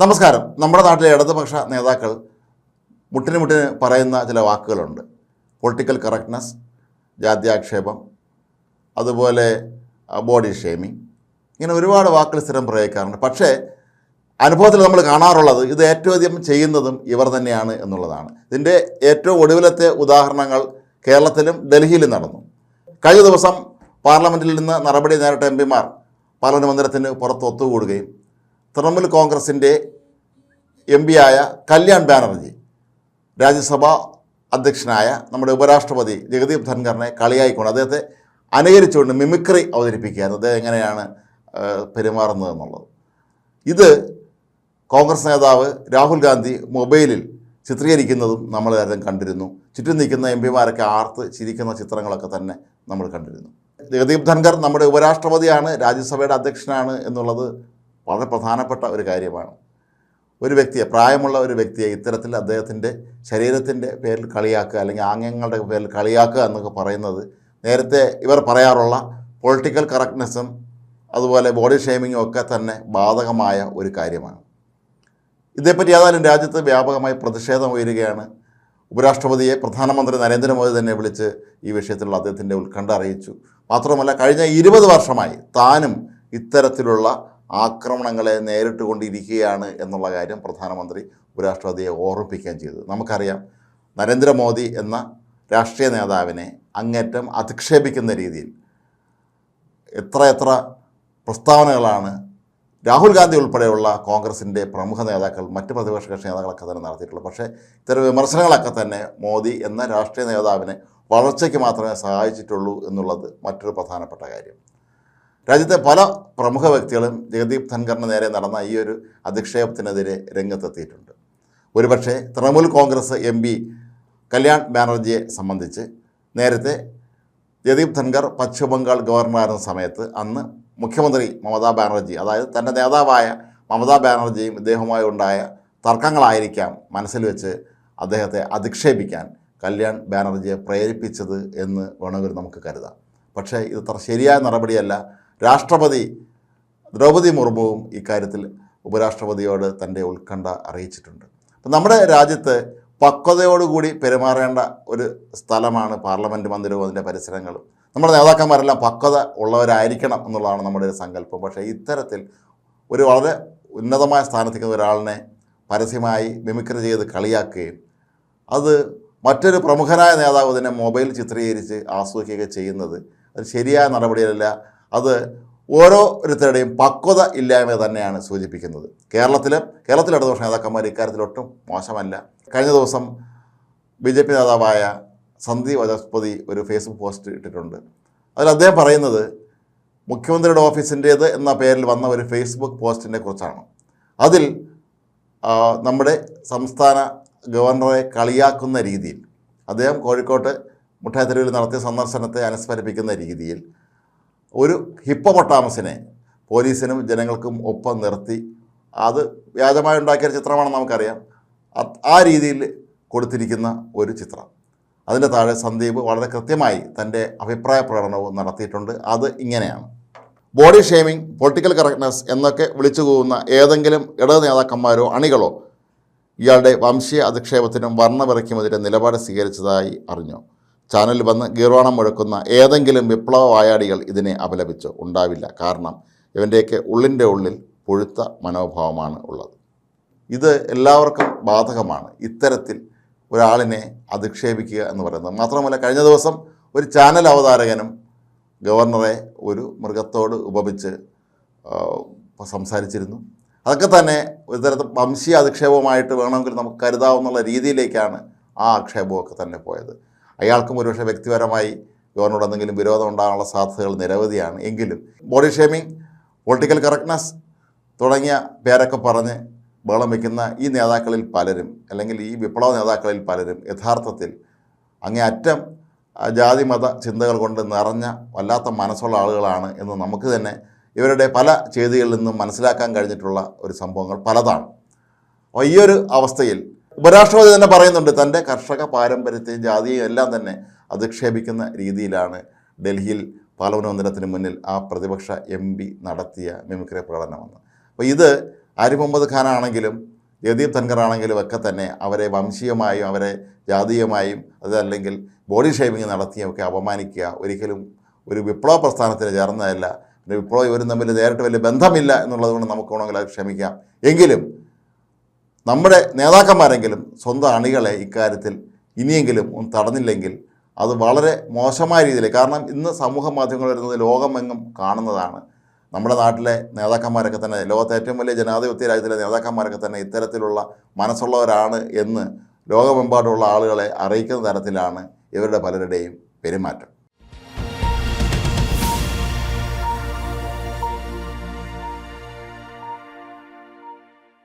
നമസ്കാരം. നമ്മുടെ നാട്ടിലെ ഇടതുപക്ഷ നേതാക്കൾ മുട്ടിന് മുട്ടിന് പറയുന്ന ചില വാക്കുകളുണ്ട്. പൊളിറ്റിക്കൽ കറക്റ്റ്നസ് ജാത്യാക്ഷേപം അതുപോലെ ബോഡി ഷേമിങ് ഇങ്ങനെ ഒരുപാട് വാക്കുകൾ സ്ഥിരം പ്രയോഗിക്കാറുണ്ട്. പക്ഷേ അനുഭവത്തിൽ നമ്മൾ കാണാറുള്ളത് ഇത് ഏറ്റവും അധികം ചെയ്യുന്നതും ഇവർ തന്നെയാണ് എന്നുള്ളതാണ്. ഇതിന്റെ ഏറ്റവും ഒടുവിലത്തെ ഉദാഹരണങ്ങൾ കേരളത്തിലും ഡൽഹിയിലും നടന്നു. കഴിഞ്ഞ ദിവസം പാർലമെന്റിൽ നിന്ന് നടപടി നേരിട്ട എം പിമാർ പാർലമെന്റ് മന്ദിരത്തിന് പുറത്ത് ഒത്തുകൂടുകയും തൃണമൂൽ കോൺഗ്രസിന്റെ എം പിയായ കല്യാൺ ബാനർജി രാജ്യസഭ അധ്യക്ഷനായ നമ്മുടെ ഉപരാഷ്ട്രപതി ജഗദീപ് ധൻഖറിനെ കളിയായിക്കൊണ്ട് അദ്ദേഹത്തെ അനുകരിച്ചുകൊണ്ട് മിമിക്രി അവതരിപ്പിക്കുകയായിരുന്നു. അദ്ദേഹം എങ്ങനെയാണ് പെരുമാറുന്നത് എന്നുള്ളത്. ഇത് കോൺഗ്രസ് നേതാവ് രാഹുൽ ഗാന്ധി മൊബൈലിൽ ചിത്രീകരിക്കുന്നതും നമ്മൾ കാര്യം കണ്ടിരുന്നു. ചുറ്റും നിൽക്കുന്ന എം പിമാരൊക്കെ ആർത്ത് ചിരിക്കുന്ന ചിത്രങ്ങളൊക്കെ തന്നെ നമ്മൾ കണ്ടിരുന്നു. ജഗദീപ് ധൻഖർ നമ്മുടെ ഉപരാഷ്ട്രപതിയാണ് രാജ്യസഭയുടെ അധ്യക്ഷനാണ് എന്നുള്ളത് വളരെ പ്രധാനപ്പെട്ട ഒരു കാര്യമാണ്. ഒരു വ്യക്തിയെ പ്രായമുള്ള ഒരു വ്യക്തിയെ ഇത്തരത്തിൽ അദ്ദേഹത്തിന്റെ ശരീരത്തിന്റെ പേരിൽ കളിയാക്കുക അല്ലെങ്കിൽ ആംഗ്യങ്ങളുടെ പേരിൽ കളിയാക്കുക എന്നൊക്കെ പറയുന്നത് നേരത്തെ ഇവർ പറയാറുള്ള പൊളിറ്റിക്കൽ കറക്റ്റ്നെസ്സും അതുപോലെ ബോഡി ഷെയ്മിങ്ങും ഒക്കെ തന്നെ ബാധകമായ ഒരു കാര്യമാണ്. ഇതേപ്പറ്റി ഏതായാലും രാജ്യത്ത് വ്യാപകമായി പ്രതിഷേധം ഉയരുകയാണ്. ഉപരാഷ്ട്രപതിയെ പ്രധാനമന്ത്രി നരേന്ദ്രമോദി തന്നെ വിളിച്ച് ഈ വിഷയത്തിലുള്ള അദ്ദേഹത്തിന്റെ ഉത്കണ്ഠ അറിയിച്ചു. മാത്രമല്ല കഴിഞ്ഞ ഇരുപത് വർഷമായി താനും ഇത്തരത്തിലുള്ള ആക്രമണങ്ങളെ നേരിട്ട് കൊണ്ടിരിക്കുകയാണ് എന്നുള്ള കാര്യം പ്രധാനമന്ത്രി ഉപരാഷ്ട്രപതിയെ ഓർമ്മിപ്പിക്കുകയും ചെയ്തു. നമുക്കറിയാം നരേന്ദ്രമോദി എന്ന രാഷ്ട്രീയ നേതാവിനെ അങ്ങേറ്റം അധിക്ഷേപിക്കുന്ന രീതിയിൽ എത്ര എത്ര പ്രസ്താവനകളാണ് രാഹുൽ ഗാന്ധി ഉൾപ്പെടെയുള്ള കോൺഗ്രസിന്റെ പ്രമുഖ നേതാക്കൾ മറ്റ് പ്രതിപക്ഷ കക്ഷി നേതാക്കളൊക്കെ തന്നെ നടത്തിയിട്ടുള്ളത്. പക്ഷേ ഇത്തരം വിമർശനങ്ങളൊക്കെ തന്നെ മോദി എന്ന രാഷ്ട്രീയ നേതാവിനെ വളർച്ചയ്ക്ക് മാത്രമേ സഹായിച്ചിട്ടുള്ളൂ എന്നുള്ളത് മറ്റൊരു പ്രധാനപ്പെട്ട കാര്യം. രാജ്യത്തെ പല പ്രമുഖ വ്യക്തികളും ജഗദീപ് ധൻഖറിന് നേരെ നടന്ന ഈ ഒരു അധിക്ഷേപത്തിനെതിരെ രംഗത്തെത്തിയിട്ടുണ്ട്. ഒരുപക്ഷെ തൃണമൂൽ കോൺഗ്രസ് എം പി കല്യാൺ ബാനർജിയെ സംബന്ധിച്ച് നേരത്തെ ജഗദീപ് ധൻഖർ പശ്ചിമബംഗാൾ ഗവർണറായിരുന്ന സമയത്ത് അന്ന് മുഖ്യമന്ത്രി മമതാ ബാനർജി അതായത് തന്റെ നേതാവായ മമതാ ബാനർജിയും ഇദ്ദേഹവുമായി ഉണ്ടായ തർക്കങ്ങളായിരിക്കാം മനസ്സിൽ വെച്ച് അദ്ദേഹത്തെ അധിക്ഷേപിക്കാൻ കല്യാൺ ബാനർജിയെ പ്രേരിപ്പിച്ചത് എന്ന് വേണമെങ്കിൽ നമുക്ക് കരുതാം. പക്ഷേ ഇത് ശരിയായ നടപടിയല്ല. രാഷ്ട്രപതി ദ്രൗപദി മുർമുവും ഇക്കാര്യത്തിൽ ഉപരാഷ്ട്രപതിയോട് തന്റെ ഉത്കണ്ഠ അറിയിച്ചിട്ടുണ്ട്. അപ്പം നമ്മുടെ രാജ്യത്ത് പക്വതയോടുകൂടി പെരുമാറേണ്ട ഒരു സ്ഥലമാണ് പാർലമെന്റ് മന്ദിരവും അതിന്റെ പരിസരങ്ങളും. നമ്മുടെ നേതാക്കന്മാരെല്ലാം പക്വത ഉള്ളവരായിരിക്കണം എന്നുള്ളതാണ് നമ്മുടെ ഒരു സങ്കല്പം. പക്ഷേ ഇത്തരത്തിൽ ഒരു വളരെ ഉന്നതമായ സ്ഥാനത്തേക്ക് ഒരാളിനെ പരസ്യമായി മിമിക്രി ചെയ്ത് കളിയാക്കുകയും അത് മറ്റൊരു പ്രമുഖനായ നേതാവ് തന്നെ മൊബൈൽ ചിത്രീകരിച്ച് ആസ്വദിക്കുകയൊക്കെ ചെയ്യുന്നത് അത് ശരിയായ നടപടിയല്ല. അത് ഓരോരുത്തരുടെയും പക്വത ഇല്ലായ്മ തന്നെയാണ് സൂചിപ്പിക്കുന്നത്. കേരളത്തിൽ കേരളത്തിലെ ഇടതുപക്ഷ നേതാക്കന്മാർ ഇക്കാര്യത്തിൽ ഒട്ടും മോശമല്ല. കഴിഞ്ഞ ദിവസം ബി ജെ പി നേതാവായ സന്ദീപ് വജസ്പതി ഒരു ഫേസ്ബുക്ക് പോസ്റ്റ് ഇട്ടിട്ടുണ്ട്. അതിൽ അദ്ദേഹം പറയുന്നത് മുഖ്യമന്ത്രിയുടെ ഓഫീസിന്റേത് എന്ന പേരിൽ വന്ന ഒരു ഫേസ്ബുക്ക് പോസ്റ്റിനെ കുറിച്ചാണ്. അതിൽ നമ്മുടെ സംസ്ഥാന ഗവർണറെ കളിയാക്കുന്ന രീതിയിൽ അദ്ദേഹം കോഴിക്കോട്ട് മുട്ടായത്തെരുവിൽ നടത്തിയ സന്ദർശനത്തെ അനുസ്മരിപ്പിക്കുന്ന രീതിയിൽ ഒരു ഹിപ്പോപൊട്ടാമസിനെ പോലീസിനും ജനങ്ങൾക്കും ഒപ്പം നിർത്തി അത് വ്യാജമായി ഉണ്ടാക്കിയ ചിത്രമാണെന്ന് നമുക്കറിയാം. ആ രീതിയിൽ കൊടുത്തിരിക്കുന്ന ഒരു ചിത്രം. അതിന്റെ താഴെ സന്ദീപ് വളരെ കൃത്യമായി തന്റെ അഭിപ്രായ പ്രകടനവും നടത്തിയിട്ടുണ്ട്. അത് ഇങ്ങനെയാണ്. ബോഡി ഷേമിംഗ് പൊളിറ്റിക്കൽ കറക്റ്റ്നസ് എന്നൊക്കെ വിളിച്ചു പോകുന്ന ഏതെങ്കിലും ഇടത് നേതാക്കന്മാരോ അണികളോ ഇയാളുടെ വംശീയ അധിക്ഷേപത്തിനും വർണവിറയ്ക്കുമെതിരെ നിലപാട് സ്വീകരിച്ചതായി അറിഞ്ഞു. ചാനലിൽ വന്ന് ഗീർവാണം മുഴക്കുന്ന ഏതെങ്കിലും വിപ്ലവ വായാടികൾ ഇതിനെ അപലപിച്ചോ. ഉണ്ടാവില്ല. കാരണം ഇവന്റെയൊക്കെ ഉള്ളിന്റെ ഉള്ളിൽ പൊഴുത്ത മനോഭാവമാണ് ഉള്ളത്. ഇത് എല്ലാവർക്കും ബാധകമാണ്. ഇത്തരത്തിൽ ഒരാളിനെ അധിക്ഷേപിക്കുക എന്ന് പറയുന്നത്. മാത്രമല്ല കഴിഞ്ഞ ദിവസം ഒരു ചാനൽ അവതാരകനും ഗവർണറെ ഒരു മൃഗത്തോട് ഉപമിച്ച് സംസാരിച്ചിരുന്നു. അതൊക്കെ തന്നെ ഒരു തരത്തിൽ വംശീയ അധിക്ഷേപമായിട്ട് വേണമെങ്കിൽ നമുക്ക് കരുതാവുന്നുള്ള രീതിയിലേക്കാണ് ആ ആക്ഷേപമൊക്കെ തന്നെ പോയത്. അയാൾക്കും ഒരുപക്ഷെ വ്യക്തിപരമായി ഗവർണറോട് എന്തെങ്കിലും വിരോധം ഉണ്ടാകാനുള്ള സാധ്യതകൾ നിരവധിയാണ്. എങ്കിലും ബോഡി ഷേമിംഗ് പൊളിറ്റിക്കൽ കറക്റ്റ്നസ് തുടങ്ങിയ പേരൊക്കെ പറഞ്ഞ് ബഹളം വയ്ക്കുന്ന ഈ നേതാക്കളിൽ പലരും അല്ലെങ്കിൽ ഈ വിപ്ലവ നേതാക്കളിൽ പലരും യഥാർത്ഥത്തിൽ അങ്ങേയറ്റം അറ്റം ജാതി മത ചിന്തകൾ കൊണ്ട് നിറഞ്ഞ വല്ലാത്ത മനസ്സുള്ള ആളുകളാണ് എന്ന് നമുക്ക് തന്നെ ഇവരുടെ പല ചെയ്തികളിൽ നിന്നും മനസ്സിലാക്കാൻ കഴിഞ്ഞിട്ടുള്ള ഒരു സംഭവങ്ങൾ പലതാണ്. അപ്പോൾ ഈ ഒരു അവസ്ഥയിൽ ഉപരാഷ്ട്രപതി തന്നെ പറയുന്നുണ്ട് തന്റെ കർഷക പാരമ്പര്യത്തെയും ജാതിയെയും എല്ലാം തന്നെ അധിക്ഷേപിക്കുന്ന രീതിയിലാണ് ഡൽഹിയിൽ പാർലമെന്റ് മുന്നിൽ ആ പ്രതിപക്ഷ എം പി നടത്തിയ മിമിക്രി പ്രകടനമെന്ന്. അപ്പോൾ ഇത് ആരിഫ് മുഹമ്മദ് ഖാനാണെങ്കിലും ജദീപ് ധൻഖർ ആണെങ്കിലും ഒക്കെ തന്നെ അവരെ വംശീയമായും അവരെ ജാതീയമായും അതല്ലെങ്കിൽ ബോഡി ഷേമിങ് നടത്തിയൊക്കെ അപമാനിക്കുക ഒരിക്കലും ഒരു വിപ്ലവ പ്രസ്ഥാനത്തിന് ചേർന്നതല്ല. വിപ്ലവം ഇവരും തമ്മിൽ നേരിട്ട് വലിയ ബന്ധമില്ല എന്നുള്ളത് കൊണ്ട് നമുക്ക് വേണമെങ്കിൽ അത് ക്ഷമിക്കാം. എങ്കിലും നമ്മുടെ നേതാക്കന്മാരെങ്കിലും സ്വന്തം അണികളെ ഇക്കാര്യത്തിൽ ഇനിയെങ്കിലും ഒന്ന് തടഞ്ഞില്ലെങ്കിൽ അത് വളരെ മോശമായ രീതിയിൽ കാരണം ഇന്ന് സമൂഹ മാധ്യമങ്ങൾ വരുന്നത് ലോകമെങ്ങും കാണുന്നതാണ്. നമ്മുടെ നാട്ടിലെ നേതാക്കന്മാരൊക്കെ തന്നെ ലോകത്തെ ഏറ്റവും വലിയ ജനാധിപത്യ രാജ്യത്തിലെ നേതാക്കന്മാരൊക്കെ തന്നെ ഇത്തരത്തിലുള്ള മനസ്സുള്ളവരാണ് എന്ന് ലോകമെമ്പാടുമുള്ള ആളുകളെ അറിയിക്കുന്ന തരത്തിലാണ് ഇവരുടെ പലരുടെയും പെരുമാറ്റം.